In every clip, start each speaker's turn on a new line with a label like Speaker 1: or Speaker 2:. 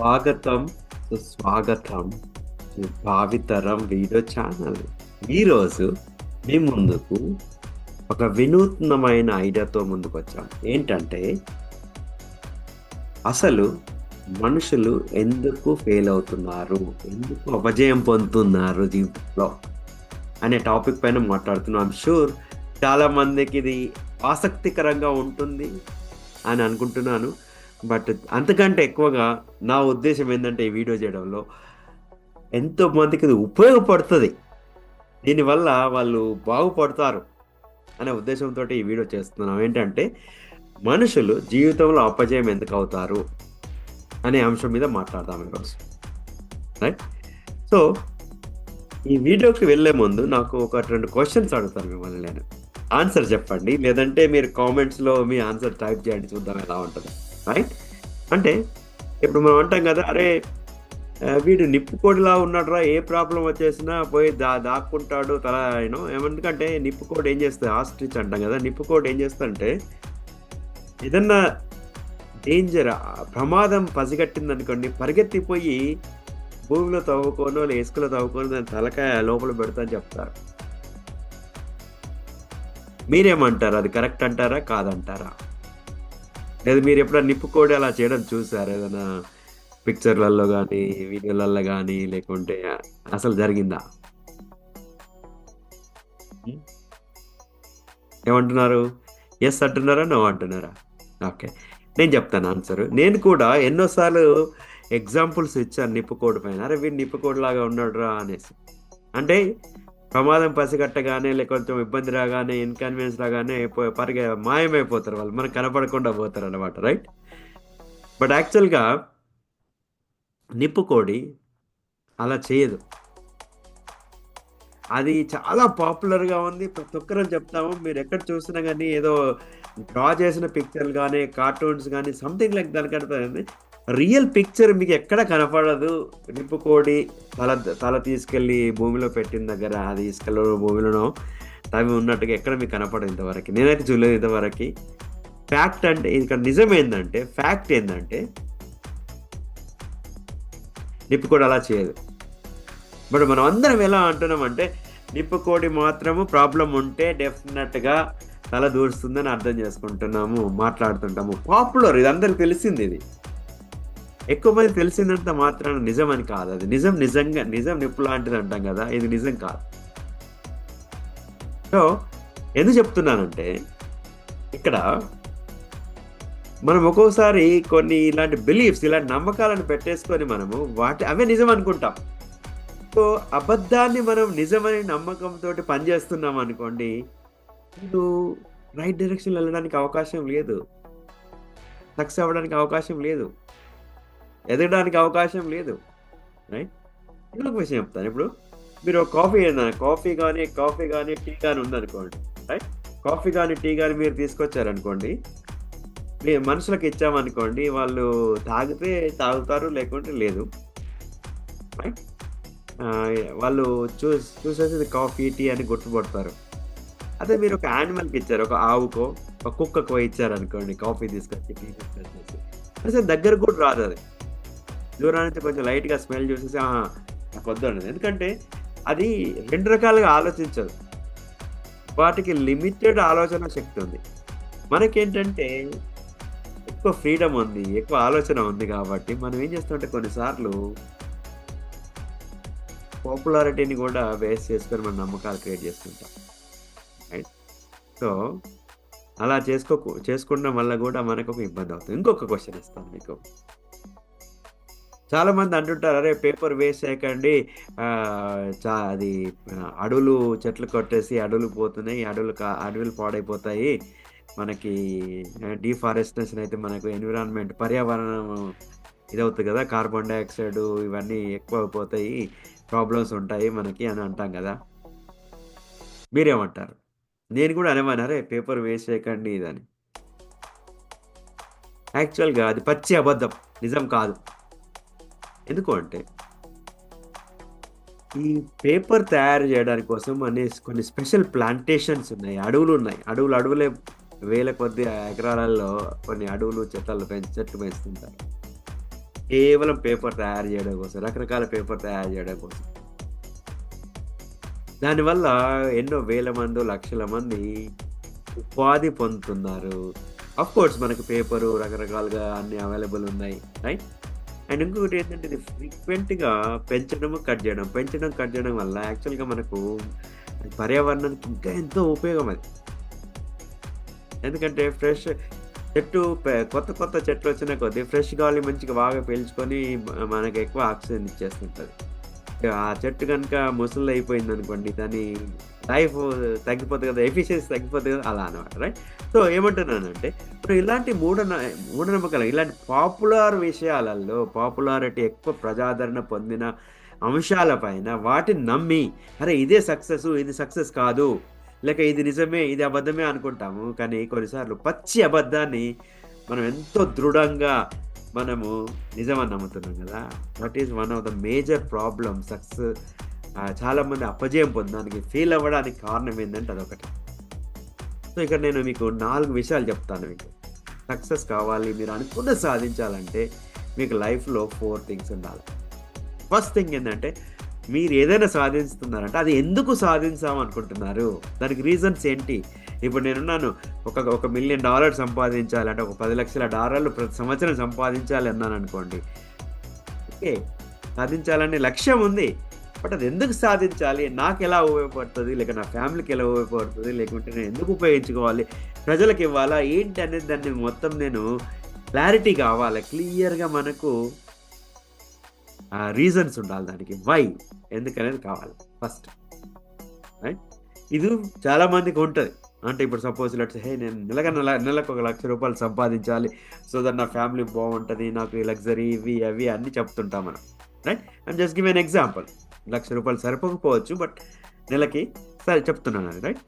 Speaker 1: స్వాగతం సుస్వాగతం. Bhavitharam video channel. ఈరోజు మీ ముందుకు ఒక వినూత్నమైన ఐడియాతో ముందుకు వచ్చాం ఏంటంటే అసలు మనుషులు ఎందుకు ఫెయిల్ అవుతున్నారు? ఎందుకు అపజయం పొందుతున్నారు జీవితంలో? అనే టాపిక్ పైన మాట్లాడుతున్నాం. షూర్ చాలా మందికి ఇది ఆసక్తికరంగా ఉంటుంది అని అనుకుంటున్నాను. బట్ అంతకంటే ఎక్కువగా నా ఉద్దేశం ఏంటంటే ఈ వీడియో చేయడంలో ఎంతో మందికి ఇది ఉపయోగపడుతుంది. దీనివల్ల వాళ్ళు బాగుపడతారు అనే ఉద్దేశంతో ఈ వీడియో చేస్తున్నాం. ఏంటంటే మనుషులు జీవితంలో అపజయం ఎందుకు అవుతారు అనే అంశం మీద మాట్లాడదాం ఈరోజు. రైట్ సో ఈ వీడియోకి వెళ్ళే ముందు నాకు ఒక రెండు క్వశ్చన్స్ అడుగుతాను మిమ్మల్ని నేను. ఆన్సర్ చెప్పండి. లేదంటే మీరు కామెంట్స్లో మీ ఆన్సర్ టైప్ చేయండి చూద్దాం ఎలా ఉంటుంది. రైట్ అంటే ఇప్పుడు మనం అంటాం కదా అరే వీడు నిప్పుకోడిలా ఉన్నాడురా ఏ ప్రాబ్లం వచ్చేసినా పోయి దా దాక్కుంటాడు తల యూనో ఎందుకంటే నిప్పుకోడి ఏం చేస్తుంది? ఆస్ట్రిచ్ అంటాం కదా నిప్పుకోడి ఏం చేస్తుందంటే ఏదన్నా డేంజర్ ప్రమాదం పసిగట్టింది అనుకోండి పరిగెత్తిపోయి భూమిలో తవ్వుకోనో లేదా ఇసుకలో తవ్వుకోనో దాని తలకాయ లోపల పెడతా అని చెప్తారు. మీరేమంటారు? అది కరెక్ట్ అంటారా? కాదంటారా? లేదా మీరు ఎప్పుడైనా నిప్పుకోడి అలా చేయడం చూసారు? ఏదైనా పిక్చర్లలో కానీ వీడియోలలో కానీ లేకుంటే అసలు జరిగిందా? ఏమంటున్నారు? ఎస్ అంటున్నారా? నో అంటున్నారా? ఓకే నేను చెప్తాను ఆన్సర్. నేను కూడా ఎన్నోసార్లు ఎగ్జాంపుల్స్ ఇచ్చాను నిప్పుకోడి పైన. అరే వీడు నిప్పుకోడి లాగా ఉన్నాడు రా అనేసి. అంటే ప్రమాదం పసిగట్టగానే లేక కొంచెం ఇబ్బంది రాగానే ఇన్కన్వీనియన్స్ రాగానే పో- పరిగె మాయమైపోతారు వాళ్ళు. మనకు కనపడకుండా పోతారు అనమాట రైట్ బట్ యాక్చువల్గా నిప్పుకోడి అలా చేయదు. అది చాలా పాపులర్గా ఉంది. ప్రతి ఒక్కరం చెప్తాము. మీరు ఎక్కడ చూసినా కానీ ఏదో డ్రా చేసిన పిక్చర్లు కానీ కార్టూన్స్ కానీ సంథింగ్ లైక్ దాని కనపడింది రియల్ పిక్చర్ మీకు ఎక్కడ కనపడదు. నిప్పుకోడి తల తల తీసుకెళ్ళి భూమిలో పెట్టిన దగ్గర అది ఇసుకలో భూమిలోనో తవి ఉన్నట్టుగా ఎక్కడ మీకు కనపడదు ఇంతవరకు. నేనైతే చూడలేదు ఇంతవరకు. ఫ్యాక్ట్ అంటే ఇక్కడ నిజం ఏంటంటే ఫ్యాక్ట్ ఏంటంటే నిప్పుకోడి అలా చేయదు. బట్ మనం అందరం ఎలా అంటున్నామంటే నిప్పుకోడి మాత్రము ప్రాబ్లం ఉంటే డెఫినెట్గా తల దూరుస్తుందని అర్థం చేసుకుంటున్నాము మాట్లాడుతుంటాము. పాపులర్ ఇది అందరికి తెలిసింది ఇది. ఎక్కువ మంది తెలిసినంత మాత్రాన నిజం అని కాదు. అది నిజం నిజంగా నిజం నిప్పు లాంటిది అంటాం కదా ఇది నిజం కాదు. సో ఎందుకు చెప్తున్నానంటే ఇక్కడ మనం ఒక్కోసారి కొన్ని ఇలాంటి బిలీఫ్స్ ఇలాంటి నమ్మకాలను పెట్టేసుకొని మనము వాటి అవే నిజం అనుకుంటాం. సో అబద్ధాన్ని మనం నిజమని నమ్మకంతో పనిచేస్తున్నాం అనుకోండి మీరు రైట్ డైరెక్షన్ వెళ్ళడానికి అవకాశం లేదు. సక్సెస్ అవ్వడానికి అవకాశం లేదు. ఎదగడానికి అవకాశం లేదు. రైట్ ఇంకొక విషయం చెప్తాను. ఇప్పుడు మీరు కాఫీ ఏదన్నా కాఫీ కానీ కాఫీ కానీ టీ కానీ ఉందనుకోండి. రైట్ కాఫీ కానీ టీ కానీ మీరు తీసుకొచ్చారనుకోండి. మీ మనుషులకు ఇచ్చామనుకోండి వాళ్ళు తాగితే తాగుతారు లేకుంటే లేదు. రైట్ వాళ్ళు చూ చూసేసి కాఫీ టీ అని గుర్తుపడతారు. అదే మీరు ఒక యానిమల్కి ఇచ్చారు ఒక ఆవుకో ఒక కుక్కకో ఇచ్చారు అనుకోండి కాఫీ తీసుకొచ్చి టీ తీసుకొచ్చేసి. అసలు దగ్గర కూడా రాదు అది. దూరానికి కొంచెం లైట్గా స్మెల్ చూసేసి "ఆ, నాకు ఎందుకంటే అది రెండు రకాలుగా ఆలోచించదు. వాటికి లిమిటెడ్ ఆలోచన శక్తి ఉంది. మనకేంటంటే ఎక్కువ ఫ్రీడమ్ ఉంది ఎక్కువ ఆలోచన ఉంది కాబట్టి మనం ఏం చేస్తుంటే కొన్నిసార్లు పాపులారిటీని కూడా బేస్ చేసుకొని మన నమ్మకాలు క్రియేట్ చేసుకుంటాం రైట్ సో అలా చేసుకో చేసుకోవడం వల్ల కూడా మనకు ఒక ఇబ్బంది అవుతుంది. ఇంకొక క్వశ్చన్ ఇస్తాను మీకు. చాలామంది అంటుంటారు అరే పేపర్ వేసేకండి చా అది అడవులు చెట్లు కొట్టేసి అడవులు పోతున్నాయి అడవులు అడవులు పాడైపోతాయి. మనకి డిఫారెస్టేషన్ అయితే మనకు ఎన్విరాన్మెంట్ పర్యావరణం ఇదవుతుంది కదా. కార్బన్ డైఆక్సైడ్ ఇవన్నీ ఎక్కువ అయిపోతాయి ప్రాబ్లమ్స్ ఉంటాయి మనకి అని అంటాం కదా. మీరేమంటారు? నేను కూడా అనేమన్నారే పేపర్ వేసేయకండి ఇదని యాక్చువల్గా అది పచ్చి అబద్ధం. నిజం కాదు. ఎందుకు అంటే ఈ పేపర్ తయారు చేయడానికి కోసం అనే కొన్ని స్పెషల్ ప్లాంటేషన్స్ ఉన్నాయి అడవులు ఉన్నాయి. అడవులు అడవులే వేల కొద్ది ఎకరాలలో కొన్ని అడవులు చెట్లలో పెంచి చెట్లు పెంచుతుంటారు. కేవలం పేపర్ తయారు చేయడం కోసం రకరకాల పేపర్ తయారు చేయడం కోసం. దానివల్ల ఎన్నో వేల మంది లక్షల మంది ఉపాధి పొందుతున్నారు. అఫ్ కోర్స్ మనకు పేపరు రకరకాలుగా అన్ని అవైలబుల్ ఉన్నాయి రైట్ అండ్ ఇంకొకటి ఏంటంటే ఇది ఫ్రీక్వెంట్గా పెంచడం కట్ చేయడం. పెంచడం కట్ చేయడం వల్ల యాక్చువల్గా మనకు పర్యావరణానికి ఇంకా ఎంతో ఉపయోగం అది. ఎందుకంటే ఫ్రెష్ చెట్టు కొత్త కొత్త చెట్లు వచ్చిన కొద్దీ ఫ్రెష్ గాలి మంచిగా బాగా పీల్చుకొని మనకు ఎక్కువ ఆక్సిజన్ ఇచ్చేస్తుంటుంది. ఆ చెట్టు కనుక ముసలి అయిపోయింది అనుకోండి దాన్ని లైఫ్ తగ్గిపోతుంది కదా ఎఫిషియన్సీ తగ్గిపోతుంది కదా అలా అనమాట రైట్ సో ఏమంటున్నానంటే ఇప్పుడు ఇలాంటి మూఢ మూఢనమ్మకాలు ఇలాంటి పాపులర్ విషయాలలో పాపులారిటీ ఎక్కువ ప్రజాదరణ పొందిన అంశాలపైన వాటిని నమ్మి అరే ఇదే సక్సెస్ ఇది సక్సెస్ కాదు లేక ఇది నిజమే ఇది అబద్ధమే అనుకుంటాము కానీ కొన్నిసార్లు పచ్చి అబద్ధాన్ని మనం ఎంతో దృఢంగా మనము నిజమని నమ్ముతున్నాం కదా. That is one of the major problem success చాలామంది అపజయం పొందడానికి ఫీల్ అవ్వడానికి కారణం ఏంటంటే అదొకటి. సో ఇక్కడ నేను మీకు నాలుగు విషయాలు చెప్తాను మీకు. సక్సెస్ కావాలి మీరు అనుకున్న సాధించాలంటే మీకు లైఫ్లో ఫోర్ థింగ్స్ ఉండాలి. ఫస్ట్ థింగ్ ఏంటంటే మీరు ఏదైనా సాధిస్తున్నారంటే అది ఎందుకు సాధించాం అనుకుంటున్నారు? దానికి రీజన్స్ ఏంటి? ఇప్పుడు నేనున్నాను ఒక ఒక మిలియన్ డాలర్ సంపాదించాలంటే ఒక పది లక్షల డాలర్లు ప్రతి సంవత్సరం సంపాదించాలి అన్నాను అనుకోండి. ఓకే సాధించాలనే లక్ష్యం ఉంది. బట్ అది ఎందుకు సాధించాలి? నాకు ఎలా ఉపయోగపడుతుంది? లేక నా ఫ్యామిలీకి ఎలా ఉపయోగపడుతుంది? లేకుంటే నేను ఎందుకు ఉపయోగించుకోవాలి? ప్రజలకు ఇవ్వాలా? ఏంటి అనేది దాన్ని మొత్తం నేను క్లారిటీ కావాలి. క్లియర్గా మనకు రీజన్స్ ఉండాలి దానికి. వై ఎందుకనేది కావాలి. ఫస్ట్ రైట్ ఇది చాలామందికి ఉంటుంది. అంటే ఇప్పుడు సపోజ్ లెట్స్ హే నేను నెలగా నెల నెలకు ఒక లక్ష రూపాయలు సంపాదించాలి. సో దట్ నా ఫ్యామిలీ బాగుంటుంది నాకు ఈ లగ్జరీ ఇవి అవి అన్నీ చెప్తుంటాం మనం. Right and just give an example lakh రూపాయలు సరిపోకపోవచ్చు బట్ నెలకి సరే చెప్తున్నాను అది రైట్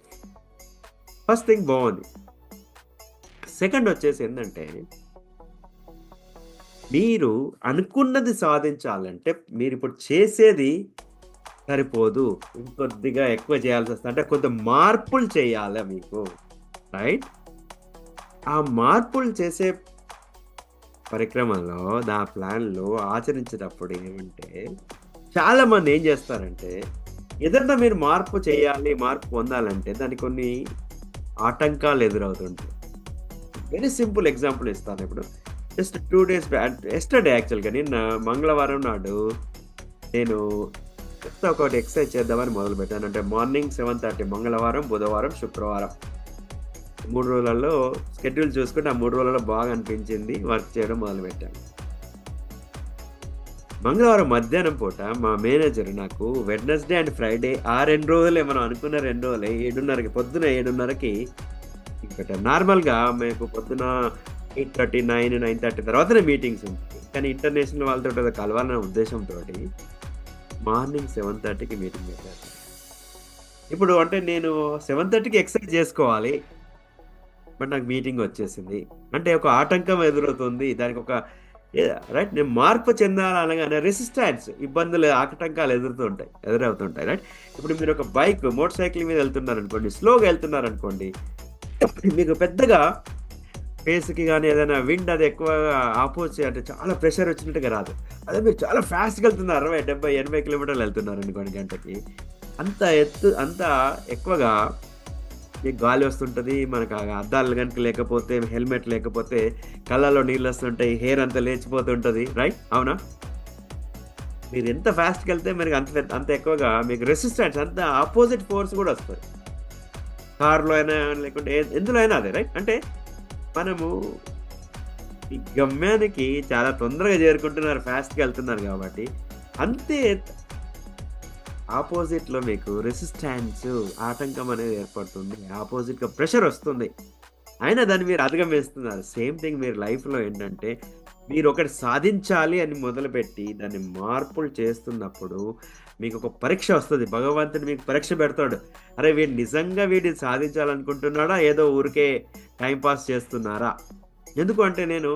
Speaker 1: ఫస్ట్ థింగ్ బాగుంది సెకండ్ వచ్చేసి ఏంటంటే మీరు అనుకున్నది సాధించాలంటే మీరు ఇప్పుడు చేసేది సరిపోదు. ఇంకొద్దిగా ఎక్కువ చేయాల్సి వస్తుంది. అంటే కొంత మార్పులు చేయాలి మీకు రైట్ ఆ మార్పులు చేసే పరిక్రమలో నా ప్లాన్లో ఆచరించేటప్పుడు ఏమంటే చాలా మంది ఏం చేస్తారంటే ఏదన్నా మీరు మార్పు చేయాలి మార్పు పొందాలంటే దానికి కొన్ని ఆటంకాలు ఎదురవుతుంటాయి. వెరీ సింపుల్ ఎగ్జాంపుల్ ఇస్తాను ఇప్పుడు. జస్ట్ టూ డేస్ ఎస్టర్డే యాక్చువల్గా నిన్న మంగళవారం నాడు నేను జస్ట్ ఒకటి ఎక్సర్సైజ్ చేద్దామని మొదలు పెట్టాను. అంటే మార్నింగ్ సెవెన్ థర్టీ మంగళవారం బుధవారం శుక్రవారం. మూడు రోజులలో స్కెడ్యూల్ చూసుకుంటే ఆ మూడు రోజులలో బాగా అనిపించింది వర్క్ చేయడం మొదలు పెట్టాను మంగళవారం మధ్యాహ్నం పూట మా మేనేజర్ నాకు వెడ్నెస్డే అండ్ ఫ్రైడే ఆ రెండు రోజులే మనం అనుకున్న రెండు రోజులే ఏడున్నరకి పొద్దున ఏడున్నరకి పెట్టారు నార్మల్గా మీకు పొద్దున eight thirty nine nine thirty తర్వాతనే మీటింగ్స్ ఉంటాయి. కానీ ఇంటర్నేషనల్ వాళ్ళతో కలవాలనే ఉద్దేశంతో మార్నింగ్ సెవెన్ థర్టీకి మీటింగ్ పెట్టారు. ఇప్పుడు అంటే నేను సెవెన్ థర్టీకి ఎక్సర్సైజ్ చేసుకోవాలి బట్ నాకు మీటింగ్ వచ్చేసింది. అంటే ఒక ఆటంకం ఎదురవుతుంది దానికి ఒక రైట్ నేను మార్పు చెందాలనగానే రెసిస్టెన్స్ ఇబ్బందులు ఆటంకాలు ఎదురుతుంటాయి ఎదురవుతుంటాయి రైట్ ఇప్పుడు మీరు ఒక బైక్ మోటార్ సైకిల్ మీద వెళ్తున్నారు అనుకోండి స్లోగా వెళ్తున్నారు అనుకోండి మీకు పెద్దగా ఫేస్కి కానీ ఏదైనా విండ్ అది ఎక్కువగా ఆపోజిట్ అంటే చాలా ప్రెషర్ వచ్చినట్టుగా రాదు. అదే మీరు చాలా ఫాస్ట్గా వెళ్తున్నారు అరవై డెబ్బై ఎనభై కిలోమీటర్లు వెళ్తున్నారు అనుకోండి గంటకి అంత ఎత్తు అంత ఎక్కువగా మీకు గాలి వస్తుంటుంది మనకు అద్దాలు కనుక లేకపోతే హెల్మెట్ లేకపోతే కళ్ళలో నీళ్ళు వస్తుంటాయి హెయిర్ అంతా లేచిపోతుంటుంది రైట్ అవునా? మీరు ఎంత ఫాస్ట్కి వెళ్తే మనకి అంత అంత ఎక్కువగా మీకు రెసిస్టెన్స్ అంత ఆపోజిట్ ఫోర్స్ కూడా వస్తుంది. కార్లో అయినా లేకుంటే ఎందులో అయినా అదే రైట్ అంటే మనము ఈ గమ్యానికి చాలా తొందరగా చేరుకుంటున్నారు ఫాస్ట్గా వెళ్తున్నారు కాబట్టి. అంతే ఆపోజిట్లో మీకు రెసిస్టెన్స్ ఆటంకం అనేది ఏర్పడుతుంది. ఆపోజిట్గా ప్రెషర్ వస్తుంది. అయినా దాన్ని మీరు అధిగమిస్తున్నారు. సేమ్ థింగ్ మీరు లైఫ్లో ఏంటంటే మీరు ఒకటి సాధించాలి అని మొదలుపెట్టి దాన్ని మార్పులు చేస్తున్నప్పుడు మీకు ఒక పరీక్ష వస్తుంది. భగవంతుడు మీకు పరీక్ష పెడతాడు. అరే వీడు నిజంగా వీడిని సాధించాలనుకుంటున్నాడా? ఏదో ఊరికే టైంపాస్ చేస్తున్నారా? ఎందుకు అంటే నేను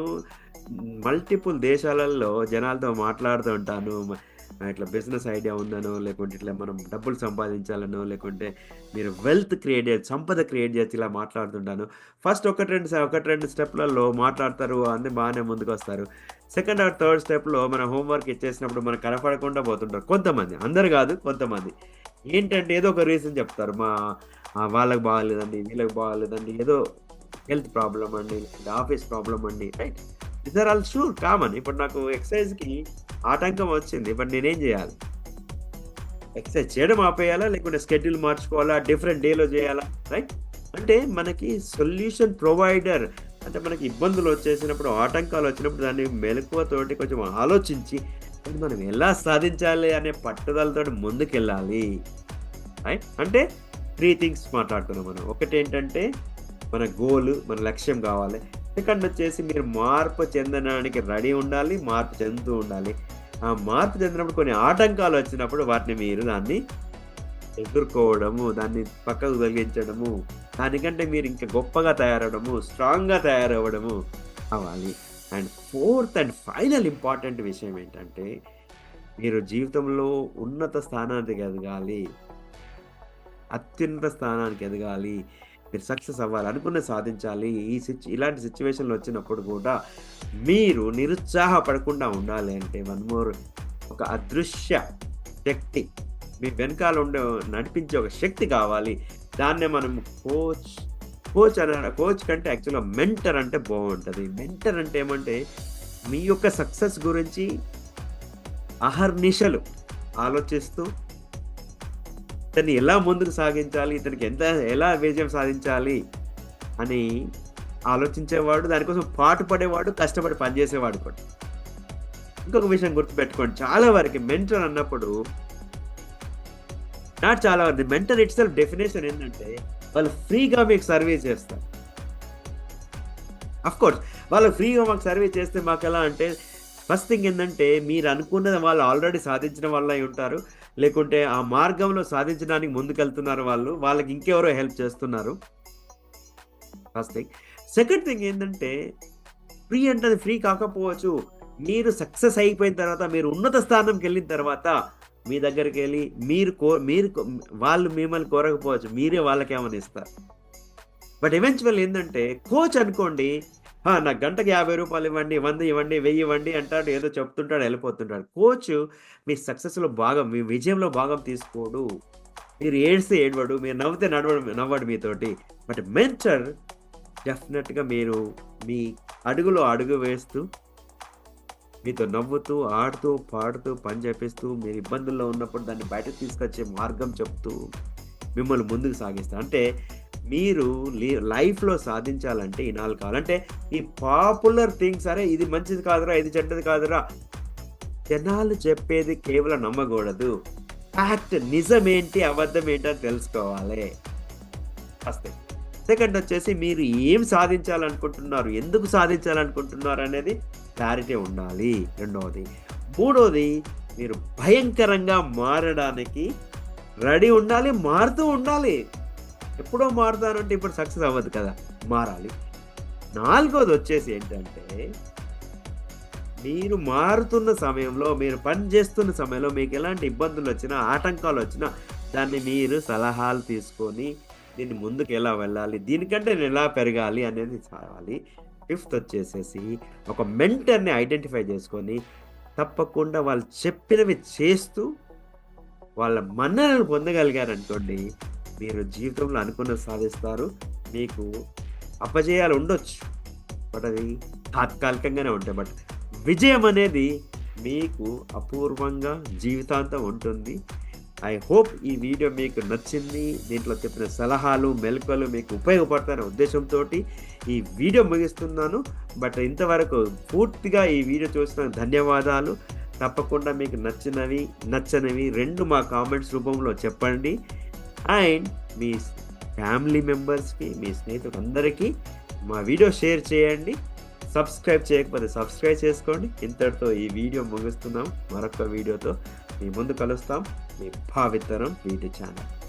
Speaker 1: మల్టిపుల్ దేశాలలో జనాలతో మాట్లాడుతూ ఉంటాను. ఇట్లా బిజినెస్ ఐడియా ఉందనో, లేకుంటే ఇట్లా మనం డబ్బులు సంపాదించాలనో, లేకుంటే మీరు వెల్త్ క్రియేట్ జేయొచ్చు, సంపద క్రియేట్ చేయచ్చు ఇలా మాట్లాడుతుంటాను. ఫస్ట్ ఒకటి రెండు ఒకటి రెండు స్టెప్‌లలో మాట్లాడతారు. అన్నీ బాగానే ముందుకు వస్తారు సెకండ్ ఆర్ థర్డ్ స్టెప్‌లో మన హోంవర్క్ ఇచ్చేసినప్పుడు మనకు కనపడకుండా పోతుంటారు. కొంతమంది. అందరు కాదు కొంతమంది. ఏంటంటే ఏదో ఒక రీజన్ చెప్తారు. మా వాళ్ళకి బాగాలేదండి, వీళ్ళకి బాగాలేదండి, ఏదో హెల్త్ ప్రాబ్లం అండి, ఆఫీస్ ప్రాబ్లం అండి. Right? These are all sure common. ఇప్పుడు నాకు ఎక్సర్‌సైజ్‌కి ఆటంకం వచ్చింది. ఇప్పుడు నేనేం చేయాలి ఎక్సర్‌సైజ్ చేయడం ఆపేయాలా? లేకుంటే షెడ్యూల్ మార్చుకోవాలా? డిఫరెంట్ డేలో చేయాలా రైట్? అంటే మనకి సొల్యూషన్ ప్రొవైడర్ అంటే మనకి ఇబ్బందులు వచ్చేసినప్పుడు, ఆటంకాలు వచ్చినప్పుడు దాన్ని మెలకువతోటి కొంచెం ఆలోచించి మనం ఎలా సాధించాలి అనే పట్టుదలతో ముందుకెళ్ళాలి. రైట్? అంటే త్రీ థింగ్స్ మాట్లాడుతున్నాం మనం. ఒకటేంటంటే మన గోల్, మన లక్ష్యం కావాలి సెకండ్ వచ్చేసి మీరు మార్పు చెందడానికి రెడీ ఉండాలి. మార్పు చెందుతూ ఉండాలి. ఆ మార్పు చెందినప్పుడు కొన్ని ఆటంకాలు వచ్చినప్పుడు వాటిని మీరు దాన్ని ఎదుర్కోవడము, దాన్ని పక్కకు తొలగించడము, దానికంటే మీరు ఇంకా గొప్పగా తయారవ్వడము, స్ట్రాంగ్‌గా తయారవ్వడము అవ్వాలి. And fourth and final important విషయం ఏంటంటే మీరు జీవితంలో ఉన్నత స్థానానికి ఎదగాలి. అత్యున్నత స్థానానికి ఎదగాలి. మీరు సక్సెస్ అవ్వాలి. అనుకున్న సాధించాలి. ఈ సిచ్ ఇలాంటి సిచ్యువేషన్లు వచ్చినప్పుడు కూడా మీరు నిరుత్సాహపడకుండా ఉండాలి అంటే వన్ మోర్ ఒక అదృశ్య శక్తి మీ వెనకాల ఉండే నడిపించే ఒక శక్తి కావాలి. దాన్నే మనం కోచ్ కోచ్ అన కోచ్ కంటే యాక్చువల్‌గా మెంటర్ అంటే బాగుంటుంది మెంటర్ అంటే ఏమంటే మీ యొక్క సక్సెస్ గురించి అహర్నిశలు ఆలోచిస్తూ ఇతన్ని ఎలా ముందుకు సాగించాలి? ఇతనికి ఎంత ఎలా విజయం సాధించాలి? అని ఆలోచించేవాడు, దానికోసం పాటుపడేవాడు, కష్టపడి పనిచేసేవాడు కూడా. ఇంకొక విషయం గుర్తుపెట్టుకోండి. చాలా వరకు మెంటర్ అన్నప్పుడు నాట్ చాలా వరకు మెంటర్ ఇట్స్ డెఫినేషన్ ఏంటంటే వాళ్ళు ఫ్రీగా మీకు సర్వీస్ చేస్తారు. ఆఫ్‌కోర్స్ వాళ్ళు ఫ్రీగా మాకు సర్వీస్ చేస్తే మాకు ఎలా అంటే ఫస్ట్ థింగ్ ఏంటంటే మీరు అనుకున్నది వాళ్ళు ఆల్రెడీ సాధించిన వాళ్ళై ఉంటారు. లేకుంటే ఆ మార్గంలో సాధించడానికి ముందుకెళ్తున్నారు వాళ్ళు. వాళ్ళకి ఇంకెవరో హెల్ప్ చేస్తున్నారు. First thing. సెకండ్ థింగ్ ఏంటంటే ఫ్రీ అంటే అది ఫ్రీ కాకపోవచ్చు. మీరు సక్సెస్ అయిపోయిన తర్వాత మీరు ఉన్నత స్థానంకి వెళ్ళిన తర్వాత మీ దగ్గరికి వెళ్ళి మీరు కో మీరు వాళ్ళు మిమ్మల్ని కోరకపోవచ్చు. మీరే వాళ్ళకేమని ఇస్తారు. బట్ ఎవెన్చువల్ ఏంటంటే కోచ్ అనుకోండి. నాకు గంటకి యాభై రూపాయలు ఇవ్వండి, వంద ఇవ్వండి, వెయ్యి ఇవ్వండి అంటాడు. ఏదో చెప్తుంటాడు వెళ్ళిపోతుంటాడు కోచ్ మీ సక్సెస్‌లో భాగం, మీ విజయంలో భాగం తీసుకోడు. మీరు ఏడిస్తే ఏడవడు. మీరు నవ్వితే నడవడు నవ్వడు మీతోటి. బట్ మెంటర్ డెఫినెట్గా మీరు మీ అడుగులో అడుగు వేస్తూ మీతో నవ్వుతూ, ఆడుతూ, పాడుతూ, పని చేపిస్తూ, మీరు ఇబ్బందుల్లో ఉన్నప్పుడు దాన్ని బయటకు తీసుకొచ్చే మార్గం చెప్తూ మిమ్మల్ని ముందుకు సాగిస్తారు. అంటే మీరు లీ లైఫ్‌లో సాధించాలంటే ఈ 4 కావాలి. అంటే ఈ పాపులర్ థింగ్స్ అరే! ఇది మంచిది కాదురా! ఇది చెడ్డది కాదురా! జనాలు చెప్పేది కేవలం నమ్మకూడదు. ఫ్యాక్ట్ నిజమేంటి? అబద్ధం ఏంటి? అని తెలుసుకోవాలి. ఫస్ట్ సెకండ్ వచ్చేసి మీరు ఏం సాధించాలనుకుంటున్నారు? ఎందుకు సాధించాలనుకుంటున్నారు? అనేది క్లారిటీ ఉండాలి. రెండవది మూడవది మీరు భయంకరంగా మారడానికి రెడీ ఉండాలి. మారుతూ ఉండాలి. ఎప్పుడో మారుతానంటే ఇప్పుడు సక్సెస్ అవ్వదు కదా! మారాలి. నాలుగోది వచ్చేసి ఏంటంటే మీరు మారుతున్న సమయంలో, మీరు పని చేస్తున్న సమయంలో మీకు ఎలాంటి ఇబ్బందులు వచ్చినా ఆటంకాలు వచ్చినా దాన్ని మీరు సలహాలు తీసుకొని దీన్ని ముందుకు ఎలా వెళ్ళాలి? దీనికంటే నేను ఎలా పెరగాలి? అనేది చదవాలి ఫిఫ్త్ వచ్చేసేసి ఒక మెంటర్‌ని ఐడెంటిఫై చేసుకొని తప్పకుండా వాళ్ళు చెప్పినవి చేస్తూ వాళ్ళ మన్ననలు పొందగలిగారనుకోండి. మీరు జీవితంలో అనుకున్న సాధిస్తారు. మీకు అపజయాలు ఉండొచ్చు. బట్ అది తాత్కాలికంగానే ఉంటాయి. బట్ విజయం అనేది మీకు అపూర్వంగా జీవితాంతం ఉంటుంది. ఐ హోప్ ఈ వీడియో మీకు నచ్చింది. దీంట్లో చెప్పిన సలహాలు, మెళకువలు మీకు ఉపయోగపడతాయనే ఉద్దేశంతో ఈ వీడియో ముగిస్తున్నాను. బట్ ఇంతవరకు పూర్తిగా ఈ వీడియో చూసిన ధన్యవాదాలు. తప్పకుండా మీకు నచ్చినవి, నచ్చనివి రెండు మా కామెంట్స్ రూపంలో చెప్పండి. అండ్ మీ ఫ్యామిలీ మెంబర్స్‌కి, మీ స్నేహితులందరికీ మా వీడియో షేర్ చేయండి. సబ్స్క్రైబ్ చేయకపోతే సబ్స్క్రైబ్ చేసుకోండి. ఇంతటితో ఈ వీడియో ముగిస్తున్నాం. మరొక వీడియోతో మీ ముందు కలుస్తాం. మీ భావితరం వీటి ఛానల్.